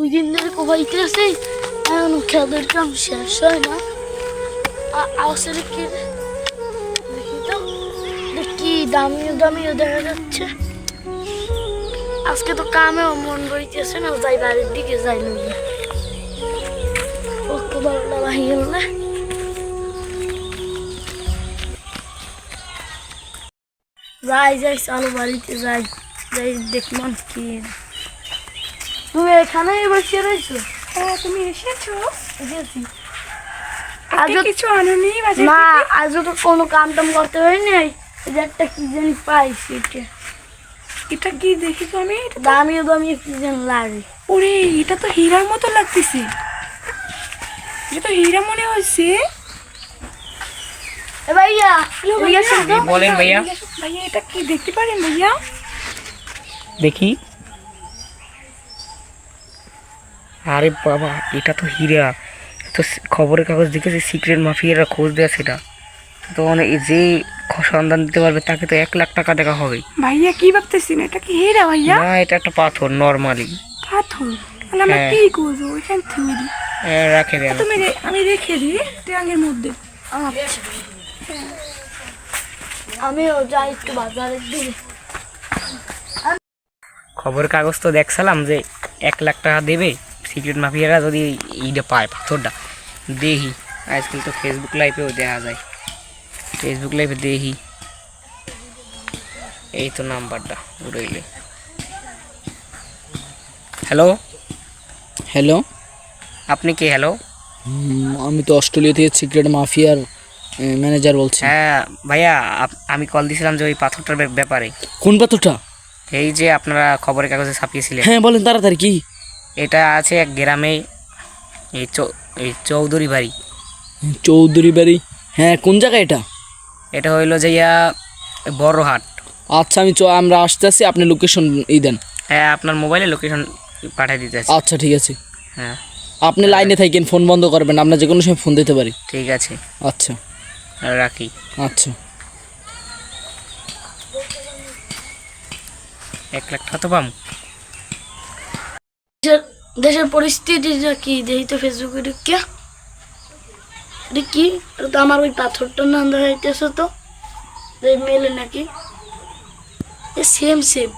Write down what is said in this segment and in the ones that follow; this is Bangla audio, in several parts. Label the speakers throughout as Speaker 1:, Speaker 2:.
Speaker 1: দুই দিন ধরে কোবাইতে আছি এখন খেলার কাম শেষ হয় না আসলে কি দেখি তো দেখি দামিও দামিও দেখা যাচ্ছে আজকে তো কামেও মন করিতেছে না যাই বাড়ির দিকে যাই লইয়া ও কোদালটা বাহিয়ে গেলে যাই যাই চলো বাড়িতে যাই যাই দেখলাম কি তুমি এখানে বসে রয়েছো?
Speaker 2: হ্যাঁ তুমি এসেছ?
Speaker 1: এসেছি। আজও
Speaker 2: কিছু আনুনি
Speaker 1: না? আজও তো কোনো কাম টাম করতে হয়নি এই যে একটা কি জানি পাইছি এটা।
Speaker 2: এটা কি দেখি তো আমি?
Speaker 1: দামিও দামি কি জানি লাগে।
Speaker 2: ওরে এটা তো হীরার মতো লাগতেছে। এটা তো হীরা মনে হচ্ছে।
Speaker 1: এ ভাইয়া
Speaker 2: ভাইয়া।
Speaker 3: বলেন ভাইয়া।
Speaker 2: ভাইয়া এটা কি দেখতে পারেন ভাইয়া?
Speaker 3: দেখি। আরে বাবা এটা তো হীরা। তো খবরের কাগজ দেখেছি সিক্রেট মাফিয়ারা খোঁজ দেয় সেটা। তো অনেক যে সন্ধান দিতে পারবে তাকে তো এক লাখ টাকা দেখা হবে।
Speaker 2: ভাইয়া কি ভাবতেছেন? এটা কি হীরা ভাইয়া?
Speaker 3: না এটা একটা পাথর নর্মালি
Speaker 2: পাথর? তাহলে আমরা
Speaker 3: হ্যাঁ।
Speaker 2: কি করব এখানে থুয়ে
Speaker 3: রাখে দেন
Speaker 2: তুমি আমি রেখে দিই ট্যাঙ্গের মধ্যে।
Speaker 1: আচ্ছা। আমিও যাই একটু বাজারের দিকে
Speaker 3: খবরের কাগজ তো দেখছিলাম যে এক লাখ টাকা দেবে। সিক্রেট মাফিয়ারা যদি এইটা পায় পাথরটা দেখি আজকাল তো ফেসবুক লাইভেও দেখা যায়। ফেসবুক লাইভে দেখি এই তো নাম্বারটা উড়াইলে। হ্যালো
Speaker 4: হ্যালো
Speaker 3: আপনি কে? হ্যালো
Speaker 4: আমি তো অস্ট্রেলিয়া থেকে সিক্রেট মাফিয়ার ম্যানেজার বলছি।
Speaker 3: হ্যাঁ ভাইয়া আমি কল দিয়েছিলাম যে ওই পাথরটার ব্যাপারে।
Speaker 4: কোন পাথরটা?
Speaker 3: এই যে আপনারা খবরের কাগজে ছাপিয়েছিলেন।
Speaker 4: হ্যাঁ বলেন তাড়াতাড়ি কি?
Speaker 3: এটা আছে এক গ্রামে এই চৌ এই চৌধুরী বাড়ি।
Speaker 4: চৌধুরী বাড়ি? হ্যাঁ কোন জায়গায় এটা?
Speaker 3: এটা হইল যে ইয়া বড় হাট
Speaker 4: আচ্ছা আমি আমরা আসতে আসি আপনি লোকেশন ই দেন।
Speaker 3: হ্যাঁ আপনার মোবাইলে লোকেশন পাঠিয়ে দিতে
Speaker 4: আচ্ছা ঠিক আছে।
Speaker 3: হ্যাঁ।
Speaker 4: আপনি লাইনে থাকেন ফোন বন্ধ করবেন আমরা যে কোনো সময় ফোন দিতে পারি।
Speaker 3: ঠিক আছে।
Speaker 4: আচ্ছা।
Speaker 3: রাখি।
Speaker 4: আচ্ছা।
Speaker 3: এক লাখ টাকা তো পাম
Speaker 1: দেশের পরিস্থিতিটা কি দেখি তো ফেসবুকে এটা কি? তো আমার ওই পাথরটার নাম দেখাইতেছে তো। মেলে নাকি। সেম সেম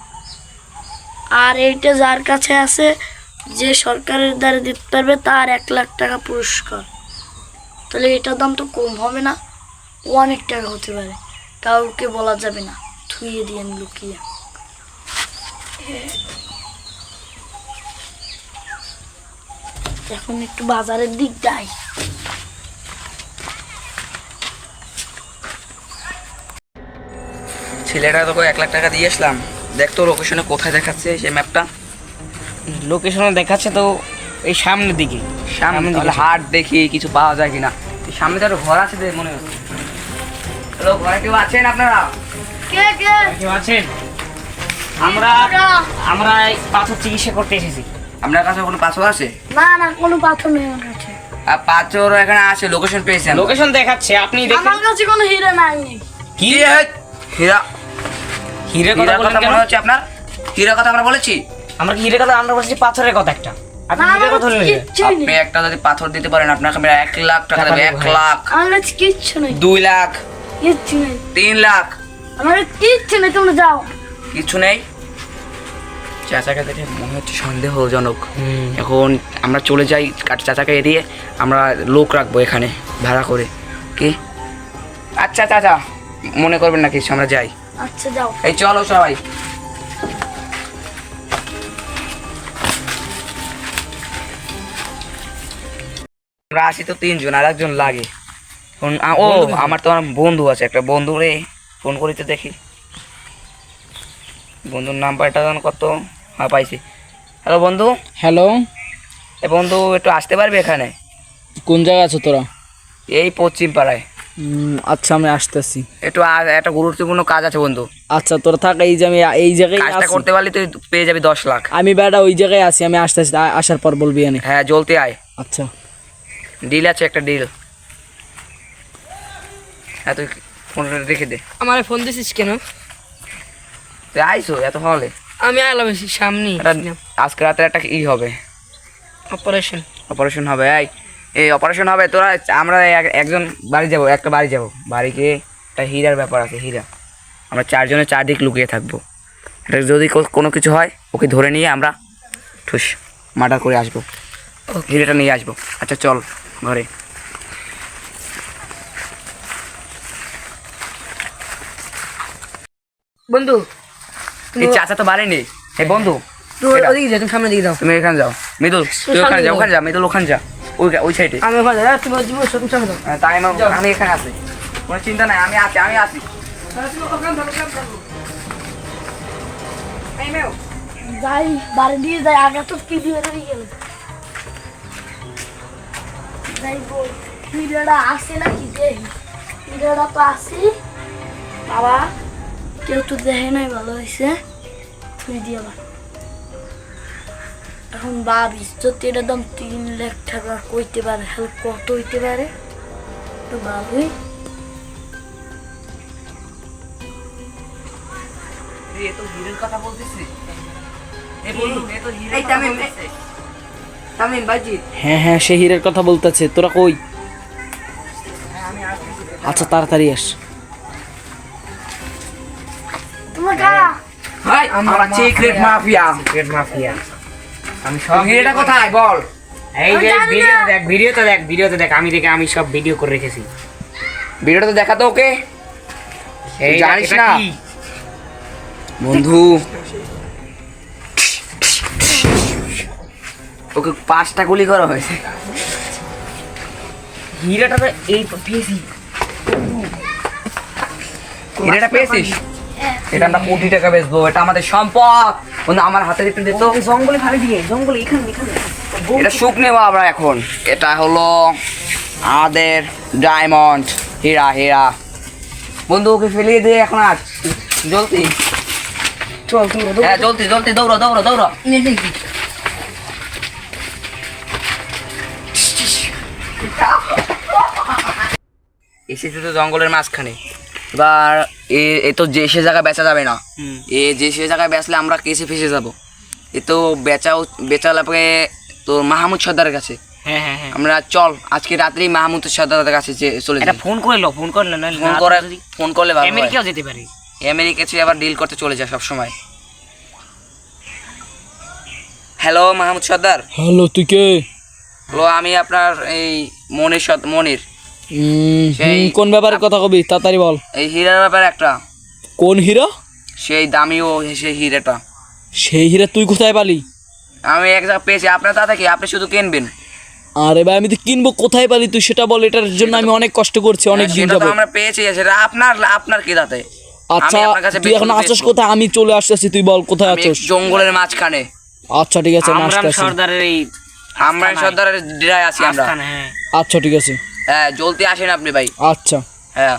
Speaker 1: আর এইটা যার কাছে আছে, যে সরকারের দ্বারা দিতে পারবে, তার এক লাখ টাকা পুরস্কার। তাহলে এটার দাম তো কম হবে না। অনেক টাকা হতে পারে। কাউকে বলা যাবে না। থুয়ে দিয়ে লুকিয়ে। এখন একটু বাজারের দিক যাই।
Speaker 5: ছেলেটা তোকে এক লাখ টাকা দিয়ে আসলাম। দেখ তো লোকেশনে কোথায় দেখাচ্ছে সেই ম্যাপটা
Speaker 3: লোকেশনে দেখাচ্ছে তো এই সামনের দিকে।
Speaker 5: সামনে
Speaker 3: দিকে।
Speaker 5: হাট দেখি কিছু পাওয়া যায় কিনা। সামনে তো একটা ঘর আছে দেখে মনে হচ্ছে। হ্যালো ঘরে কেউ আছেন আপনারা?
Speaker 1: কে কে?
Speaker 3: কেউ আছেন? আমরা আমরা। পাথর চিকিৎসা করতে এসেছি।
Speaker 5: আপনার কাছে কোনো পাথর আছে?
Speaker 1: না না কোনো পাথর নেই আমার কাছে।
Speaker 5: আর পাথর এখানে আছে লোকেশন পেয়েছেন।
Speaker 3: লোকেশন দেখাচ্ছে আপনি দেখেন।
Speaker 1: আমার কাছে কোনো হিরে নাই।
Speaker 3: কি?
Speaker 5: হীরা
Speaker 3: হিরের কথা
Speaker 5: কথা
Speaker 3: কেন?
Speaker 5: মনে হচ্ছে আপনার? হীরার কথা আমরা বলেছি?
Speaker 3: আমরা কি হিরের কথা আমরা বলছি পাথরের কথা একটা। আপনি
Speaker 1: না,
Speaker 3: কথা বললেন।
Speaker 5: আপনি একটা যদি পাথর দিতে পারেন আপনাকে আমি এক লাখ টাকা দেবো
Speaker 3: টাকা
Speaker 5: এক। লাখ।
Speaker 1: আমার কাছে কিচ্ছু নেই।
Speaker 5: দুই লাখ।
Speaker 1: কিচ্ছু নেই।
Speaker 5: তিন লাখ।
Speaker 1: আমার কিচ্ছু নেই তোমরা যাও।
Speaker 5: কিছু নেই? চাচাকে দেখে মনে হচ্ছে সন্দেহজনক। এখন আমরা চলে যাই চাচাকে এড়িয়ে আমরা লোক রাখব এখানে ভাড়া করে। কি? আচ্ছা চাচা মনে করবেন না কিছু আমরা যাই।
Speaker 1: আচ্ছা যাও।
Speaker 5: এই চলো সবাই। আমরা আসি তো তিনজন আর একজন লাগে ও আমার তো আমার বন্ধু আছে একটা বন্ধু রে ফোন করিতে দেখি। বন্ধুর নাম্বারটা যেন কত? হ্যাঁ পাইছি। হ্যালো বন্ধু?
Speaker 4: হ্যালো
Speaker 5: এ বন্ধু একটু আসতে পারবে এখানে?
Speaker 4: কোন জায়গায় আছো তোরা?
Speaker 5: এই পশ্চিম পাড়ায়।
Speaker 4: আচ্ছা আমি আসতেছি।
Speaker 5: একটু আ- একটা গুরুত্বপূর্ণ কাজ আছে বন্ধু।
Speaker 4: আচ্ছা তোরা থাক এই যে আমি এই জায়গায়
Speaker 5: কাজটা
Speaker 4: আছি।
Speaker 5: করতে পারলে তুই পেয়ে যাবি দশ লাখ।
Speaker 4: আমি বেড়া ওই জায়গায় আছি আমি আসতেছি আ- আসার পর বলবি এনে।
Speaker 5: হ্যাঁ জ্বলতে আয়।
Speaker 4: আচ্ছা।
Speaker 5: ডিল আছে একটা ডিল হ্যাঁ তুই ফোনটা রেখে দে।
Speaker 2: আমার ফোন দিছিস কেন?
Speaker 5: তুই আইসো এত হলে
Speaker 2: আমি আলাম সামনে
Speaker 5: আজকে রাতে একটা ই হবে।
Speaker 3: অপারেশন
Speaker 5: অপারেশন হবে এই এই অপারেশন হবে তোরা আমরা এক- একজন বাড়ি যাব একটা বাড়ি যাব। বাড়িতে একটা হীরার ব্যাপার আছে হীরা। আমরা চারজনে চারদিক লুকিয়ে থাকব। এটা যদি কোনো কিছু হয় ওকে ধরে নিয়ে আমরা ঠুস মার্ডার করে আসব। হিরেটা নিয়ে আসব। আচ্ছা চল ঘরে।
Speaker 3: বন্ধু
Speaker 5: এই চাচা তো বাড়েনি। এই বন্ধু
Speaker 3: তুমি
Speaker 5: এটা।
Speaker 3: ওদিকে যাও তুমি সামনে দিকে যাও।
Speaker 5: তুমি এখানে যাও। মৃদুল তুই ওখানে যা ওখানে যা মৃদুল ওখানে যা। ওই ওই সাইডে
Speaker 3: আমি ওখানে যাই। তুমি তুমি সামনে যাও
Speaker 5: তাই আমি আমি এখানে আছি। কোনো চিন্তা নাই আমি আছি আমি আছি।
Speaker 1: যাই বাড়ি দিয়ে যাই। আগে তো কি দিয়ে ধরে গেল? যাই বল হিরোটা আসে নাকি? দেখি হিরোটা তো আসি বাবা কেউ তো দেখে নাই ভালো হয়েছে। তুই দিয়ে আবার। এখন ভাবিস যদি এটার দাম তিন লাখ টাকা কইতে পারে হেল্প কত হইতে পারে? তো
Speaker 5: হিরের কথা বলতেছি।
Speaker 3: বাজিত।
Speaker 4: হ্যাঁ হ্যাঁ সে হীরের কথা বলতেছে তোরা কই? আচ্ছা তাড়াতাড়ি আস।
Speaker 5: আমরা সিক্রেট মাফিয়া
Speaker 3: সিক্রেট মাফিয়া আমি
Speaker 5: সব কোথায়? বল।
Speaker 3: এই যে ভিডিও দেখ ভিডিওতে দেখ ভিডিওতে দেখ। আমি দেখে আমি সব ভিডিও করে রেখেছি।
Speaker 5: ভিডিওটা তো দেখাতো ওকে।
Speaker 3: এই
Speaker 5: জানিস না? বন্ধু। ওকে পাঁচটা গুলি করা হয়েছে।
Speaker 3: হিরাটা তো এই পেয়েছি।
Speaker 5: হিরেটা পেয়েছিস? এটা আমরা কোটি টাকা বেচবো এটা আমাদের সম্পদ। বন্ধু আমার হাতে একটু দে তো।
Speaker 3: জঙ্গলে দিয়ে জঙ্গলে এখানে এখানে।
Speaker 5: এটা সুখ নেব আমরা এখন। এটা হলো আমাদের ডায়মন্ড হীরা হীরা। বন্ধু ওকে ফেলিয়ে দিয়ে এখন আস জলদি
Speaker 3: চল
Speaker 5: হ্যাঁ জলদি জলদি দৌড়ো দৌড়ো দৌড়ো। এসেছে তো জঙ্গলের মাঝখানে। এবার এ এ তো যে সে জায়গায় বেচা যাবে না। এ যে সে জায়গায় বেচলে আমরা কেসে ফেসে যাব। এ তো বেচাও বেচা লাগবে তো মাহমুদ সর্দারের কাছে।
Speaker 3: হ্যাঁ হ্যাঁ হ্যাঁ।
Speaker 5: আমরা চল আজকে রাত্রেই মাহমুদ সর্দারের কাছে যে চলে যাই।
Speaker 3: ফোন করে লো ফোন করলে না
Speaker 5: ফোন করে ফোন করলে ভালো
Speaker 3: আমেরিকাও যেতে পারে।
Speaker 5: আমেরিকা চেয়ে আবার ডিল করতে চলে যায় সবসময়। হ্যালো মাহমুদ সর্দার।
Speaker 4: হ্যালো তুই কে?
Speaker 5: হ্যালো আমি আপনার এই মনির সদ মনির।
Speaker 4: কোন ব্যাপারে কথা কবি? তাড়াতাড়ি বল।
Speaker 5: এই হীরার ব্যাপারে একটা।
Speaker 4: কোন হিরো?
Speaker 5: সেই দামি ও সেই হিরেটা।
Speaker 4: সেই হীরা তুই কোথায় পালি?
Speaker 5: আমি এক জায়গায় পেয়েছি আপনার দাদা কি আপনি শুধু কিনবেন।
Speaker 4: আরে ভাই আমি তো কিনবো কোথায় পালি তুই? সেটা বল এটার জন্য আমি অনেক কষ্ট করছি অনেক দিন
Speaker 5: সেটা
Speaker 4: যাব
Speaker 5: আমরা পেয়েছি সেটা আপনার আপনার কি দাতে
Speaker 4: আচ্ছা
Speaker 5: আমি আপনার কাছে
Speaker 4: তুই এখন আসছিস কোথায়? আমি চলে আসতেছি তুই বল কোথায়
Speaker 5: আমি
Speaker 4: আছিস?
Speaker 5: জঙ্গলের মাঝখানে।
Speaker 4: আচ্ছা ঠিক আছে আমি
Speaker 3: আমরান সর্দারের এই
Speaker 5: আমরা সর্দারের ডিরায় আছি আমরা।
Speaker 3: হ্যাঁ।
Speaker 4: আচ্ছা ঠিক আছে।
Speaker 5: হ্যাঁ জলদি আসেন আপনি ভাই।
Speaker 4: আচ্ছা।
Speaker 5: হ্যাঁ।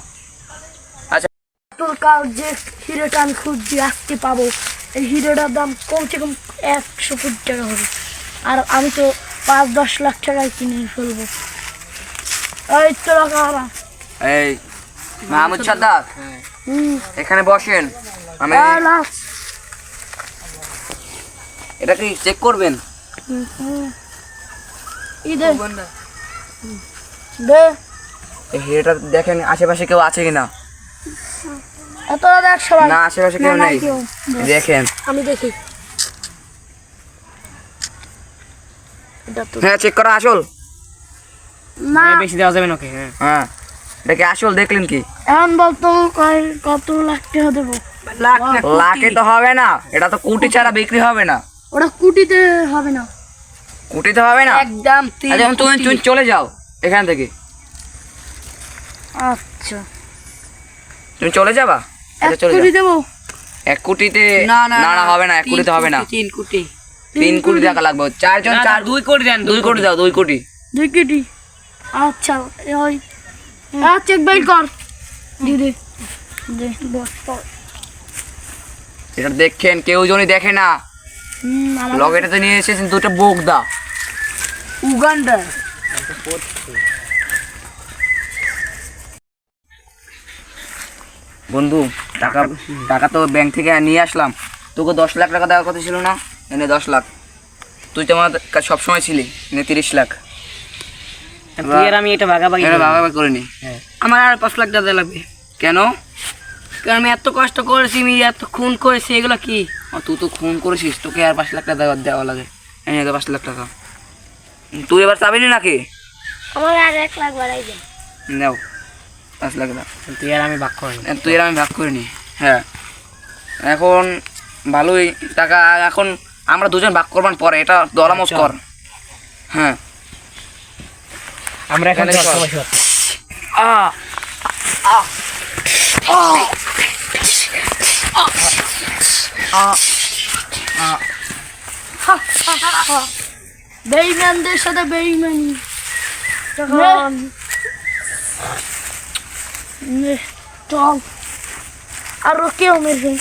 Speaker 1: তোর কাল যে হিরোটা আমি খুঁজছি আজকে পাবো। এই হিরোটার দাম কমসে কম একশো কোটি টাকা হবে। আর আমি তো পাঁচ দশ লাখ টাকায় কিনে ফেলব। এই তোরা কারা
Speaker 5: এই মাহমুদ সর্দার এখানে বসেন। আমি এটা কি চেক করবেন?
Speaker 1: ই দে। দে
Speaker 5: এই হিরেটা দেখেন আশেপাশে কেউ আছে কিনা?
Speaker 1: দেখ সবাই।
Speaker 5: না আশেপাশে কেউ
Speaker 1: না, না,
Speaker 5: নেই। দেখেন।
Speaker 1: আমি দেখি। এটা তো
Speaker 5: হ্যাঁ চেক করা আসল।
Speaker 1: না
Speaker 3: বেশি দেওয়া যাবে না ওকে হ্যাঁ।
Speaker 5: হ্যাঁ এটা আসল দেখলেন কি?
Speaker 1: এখন বলতো কত লাখ টাকা দেবো
Speaker 3: লাখে
Speaker 5: তো হবে না। এটা তো কোটি ছাড়া বিক্রি হবে না।
Speaker 1: ওটা কুটিতে হবে না।
Speaker 5: কোটিতে হবে না?
Speaker 3: একদম
Speaker 5: আচ্ছা এখন তুমি তুমি চলে যাও। এখান থেকে।
Speaker 1: আচ্ছা।
Speaker 5: তুমি চলে যাবা? আচ্ছা চলে
Speaker 1: কোটি
Speaker 5: এক কোটিতে
Speaker 3: না না
Speaker 5: হবে না এক কোটিতে হবে না।
Speaker 3: তিন কোটি
Speaker 5: তিন কোটি টাকা লাগবে। চারজন চার
Speaker 3: দুই কোটি দেন
Speaker 5: দুই কোটি দাও দুই কোটি
Speaker 1: দুই কোটি আচ্ছা ওই আচ্ছা বাইর কর। দি দে। দে বস কর।
Speaker 5: এটা দেখেন কেউ জনই দেখে না লগেটাতে নিয়ে এসেছেন দুটো বোগদা
Speaker 3: উগান্ডা।
Speaker 5: বন্ধু টাকা টাকা তো ব্যাংক থেকে নিয়ে আসলাম। তোকে দশ লাখ টাকা দেওয়ার কথা ছিল না? এনে দশ লাখ। তুই তো আমার সবসময় ছিলি নে তিরিশ লাখ।
Speaker 3: তুই আর আমি এটা ভাগাভাগি
Speaker 5: ভাগাভাগি করে
Speaker 3: হ্যাঁ।
Speaker 2: আমার আর পাঁচ লাখ টাকা লাগবে।
Speaker 5: কেন?
Speaker 2: কারণ আমি এত কষ্ট করেছি আমি এত খুন করেছি এগুলো কি?
Speaker 5: তুই তো খুন করেছিস তোকে আর পাঁচ লাখ টাকা দেওয়া- দেওয়া লাগে। এই নে পাঁচ লাখ টাকা। তুই এবার চাবি নাকি?
Speaker 1: আমার আর এক লাখ বাড়াই দেন
Speaker 5: নাও। পাঁচ লাখ
Speaker 3: তুই আর আমি ভাগ করে
Speaker 5: তুই আর আমি ভাগ করে নি। হ্যাঁ। এখন ভালোই টাকা এখন আমরা দুজন ভাগ করবান পরে এটা দরামজ কর হ্যাঁ।
Speaker 3: আমরা এখন।
Speaker 1: বেইমানদের সাথে বেইমানি। তখন নে, চল আরও কেউ মেরবে